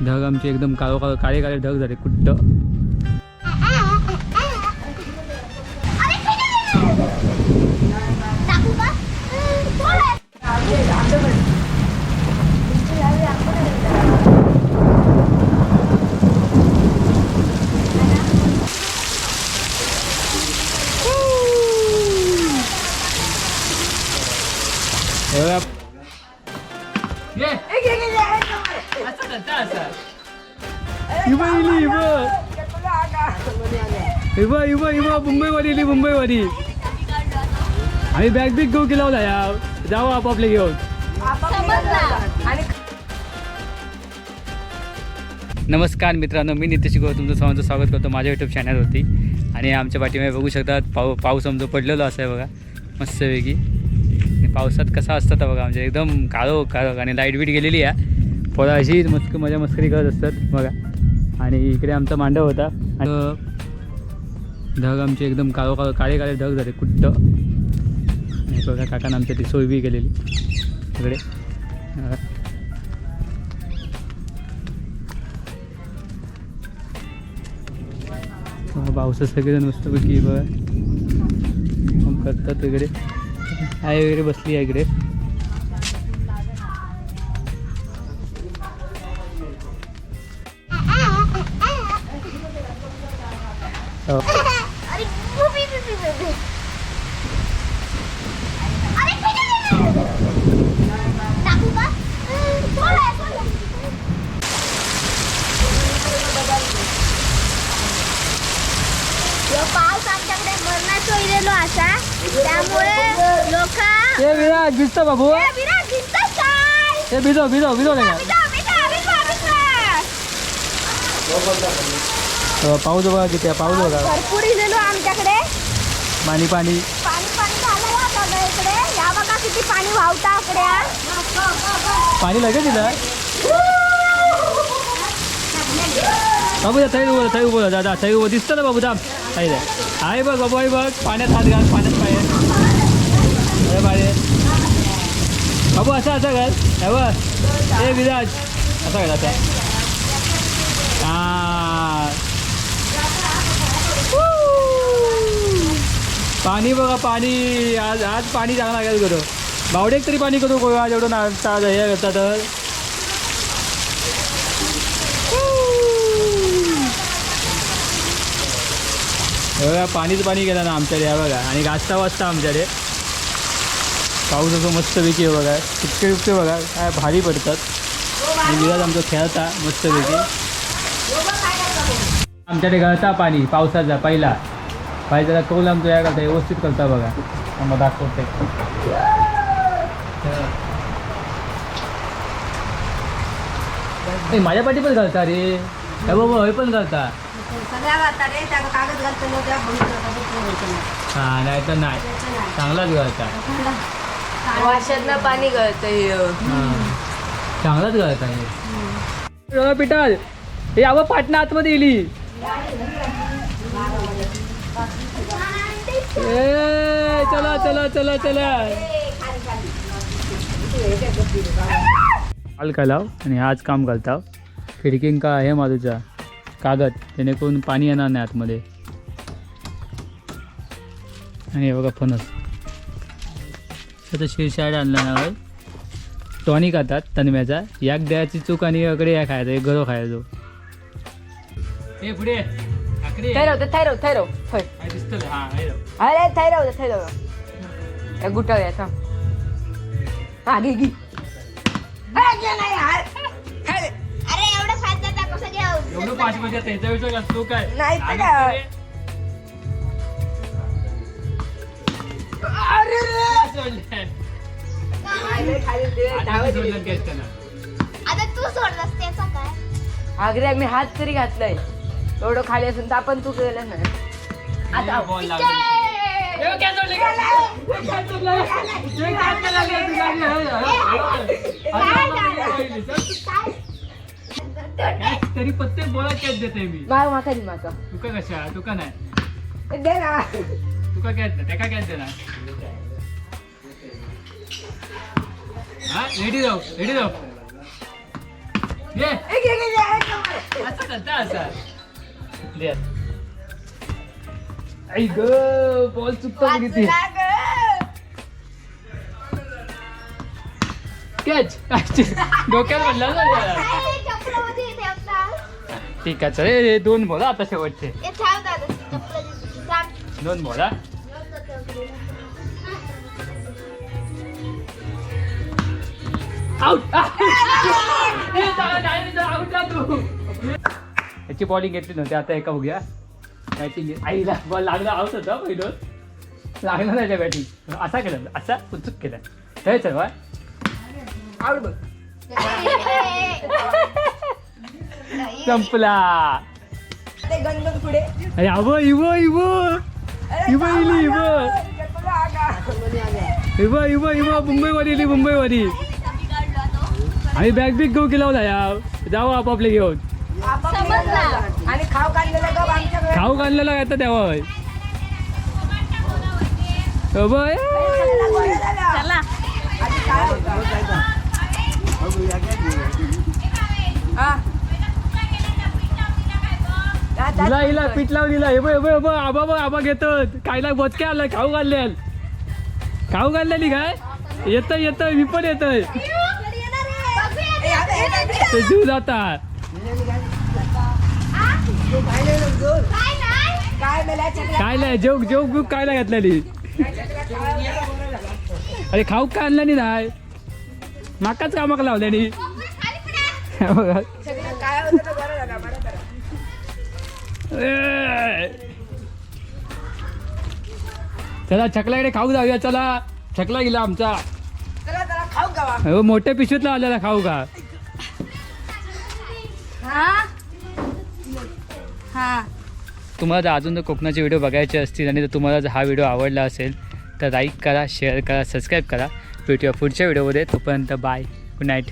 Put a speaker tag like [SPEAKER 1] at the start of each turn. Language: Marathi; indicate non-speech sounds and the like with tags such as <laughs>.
[SPEAKER 1] ढग आमचे एकदम काळो काळो काळे काळे ढग झाले कुट्ट Yeah. इबा इली, इबा. इबा इबा इबा मुंबईवाली इली मुंबईवाली. आम्ही बॅग बिग घेऊ की लावला या जाऊ आपापले घेऊन. नमस्कार मित्रांनो मी नितेश गो तुमचं सर्वांचं स्वागत करतो माझ्या यूट्यूब चॅनलवरती आणि आमच्या पाठीमागे बघू शकतात पाऊ पाऊस आमचं पडलेलो असं आहे बघा. मस्तपैकी. पावसात कसा असतात बघा म्हणजे एकदम काळो काळो आणि लाइट बीट गेलेली आहे. पोरं अशी मस्क मजा मस्करी करत असतात बघा. आणि इकडे आमचा मांडव होता. आणि ढग आमचे एकदम काळो काळो काळे काळे ढग झाले कुट्ट. आणि बघा काकानं आमच्या ती सोय बी केलेली. इकडे. पावसात सगळेजण मस्तपैकी बघा. करतात वगैरे आई वगैरे बसली आहे इकडे. हो.
[SPEAKER 2] अरे बुबी बुबी बुबी अरे टाकू का कोण आहे कोण आहे ह्यो पाऊस आमच्याकडे मरणाचो इलेलो असा त्यामुळे लोक
[SPEAKER 1] ए विराज भिजतो बाबू
[SPEAKER 2] विराट दिसतोस काय
[SPEAKER 1] ए भिजव भिजव भिजव नाही
[SPEAKER 2] बिजा, बिजा, बिजा, बिजा.
[SPEAKER 1] का पाऊस बघा किती आहे, पाऊस बघा.
[SPEAKER 2] भरपूर इलेलो आमच्याकडे.
[SPEAKER 1] पाणी पाणी.
[SPEAKER 2] पाणी पाणी झालं या बघा इकडे. या बघा किती पाणी वाहता आकड्या
[SPEAKER 1] पाणी लगेच दिलं बाबू या थैल उभं थैल उभं. दादा थैल उभं. दिसतं ना बाबू दाम आहे रे आहे बघ बाबू आहे बघ. पाण्यात हात घाल पाण्यात पाय. अरे बारे बाबू असं असं घाल. हे बघ. ए विराज. असं घाल आता हा पाणी बघा पाणी. आज आज पाणी चांगला लागेल करू बावडेक तरी पाणी करू आज एवढं नाचता हे करता तर बघा पाणीच पाणी गेलं ना आमच्याकडे या बघा. आणि गाजता वाजता आमच्याकडे. पाऊस असं मस्तपैकी आहे बघा. टिपके टिपके बघा काय भारी पडतात. आणि विराज आमचं खेळता मस्तपैकी. आमच्याकडे गळता पाणी पावसाचा पहिला. पाहिजे त्याला कौल आमचं या करता व्यवस्थित करता बघा. मग दाखवते ए, माझ्या पाठी पण घालता रे. हे बाबा हे पण घालता. हा नाही तर नाही. चांगलाच घालता.
[SPEAKER 3] वाशातलं पाणी गळतं.
[SPEAKER 1] चांगलाच घालता हे. पिटाल. हे अवं पाटणा आतमध्ये येली ए चला चला चला चला. काल घालाव आणि आज काम घालताव. खिडकीन का आहे माझूचा कागद जेणेकरून पाणी येणार नाही आतमध्ये. आणि हे बघा फणस. आता शिरशाड आणला ना टॉनिक खातात तन्म्याचा. याक द्यायची चूक आणि इकडे या खायचा एक गरो खायचो. हे पुढे. हा हे बघ.
[SPEAKER 3] अरे थैरव थैरव त्या गुटाव याचा हा घे घे
[SPEAKER 2] अरे एवढं खायचं त्या कसं घ्यावं
[SPEAKER 1] एवढं पाच म्हणजे त्यांच्या विषय असतो काय
[SPEAKER 3] नाही तर काय.
[SPEAKER 1] काय त्याला?
[SPEAKER 2] आता तू सोडलास त्याचा काय
[SPEAKER 3] आग्रे आम्ही हात तरी घातलाय एवढं खाली असून तर आपण तू केलं ना आता
[SPEAKER 1] बॉल? तरी प्रत्येक बोला कॅच देते मी.
[SPEAKER 3] माग माका दे माका
[SPEAKER 1] तुका कशा? तुका नाही.
[SPEAKER 3] दे ना.
[SPEAKER 1] तुका कॅच दे त्याका कॅच देणार. हा रेडी जाऊ रेडी जाऊ ये. असं करता असं. दे. आई ग बॉल चुकतो किती कॅच डोक्यात म्हणला ना
[SPEAKER 2] ते?
[SPEAKER 1] ठीक आहे चल. हे दोन बोला आता शेवटचे.
[SPEAKER 2] हे ठेव दादा, चपलाची. थांब.
[SPEAKER 1] दोन <laughs> बोला आउट याची बॉलिंग घेतली नव्हती आता एका बघूया बॅटिंग आईला बॉल लागला आउट होता पहिलं. लागला नाही बॅटिंग असा केला असा उत्सुक केला. हे चल
[SPEAKER 3] बघ.
[SPEAKER 1] संपला.
[SPEAKER 3] पुढे.
[SPEAKER 1] अरे अव इव इव. इव इली इव. इव इव इव मुंबईवर इली मुंबईवरी आम्ही बॅग बिग घेऊ केला होता या जाऊ आपापले घेऊन.
[SPEAKER 3] आणि खाव काढलेला गप आमच्याकडे
[SPEAKER 1] खाऊ घाललेला येतं अबय.
[SPEAKER 2] चला.
[SPEAKER 3] हा. जा, जा.
[SPEAKER 1] हिला हिला पीठ लावून दिला हे बघ हे बघ, आबा बघ आबा घेतो कायला बोचके आलाय खाऊ घालले खाऊ घाललेली काय येतोय येतोय मी पण येतोय
[SPEAKER 3] ते?
[SPEAKER 1] जीव जाता
[SPEAKER 3] काय नाही
[SPEAKER 1] जेव जेव बिव काय नाही घातलेली. अरे खाऊ काय आणलं नाही नाही माकाच कामाक लावल्यानी चला छकलाकडे खाऊ जाऊया चला. छकला गेला आमचा. हो मोठ्या पिशवीतला आलेला खाऊ का
[SPEAKER 2] हा?
[SPEAKER 1] तुम्हाला जर अजून जर कोकणाचे व्हिडिओ बघायचे असतील आणि जर तुम्हाला जर हा व्हिडिओ आवडला असेल तर लाईक करा शेअर करा सबस्क्राईब करा. भेटूया पुढच्या व्हिडिओमध्ये तोपर्यंत बाय गुड नाईट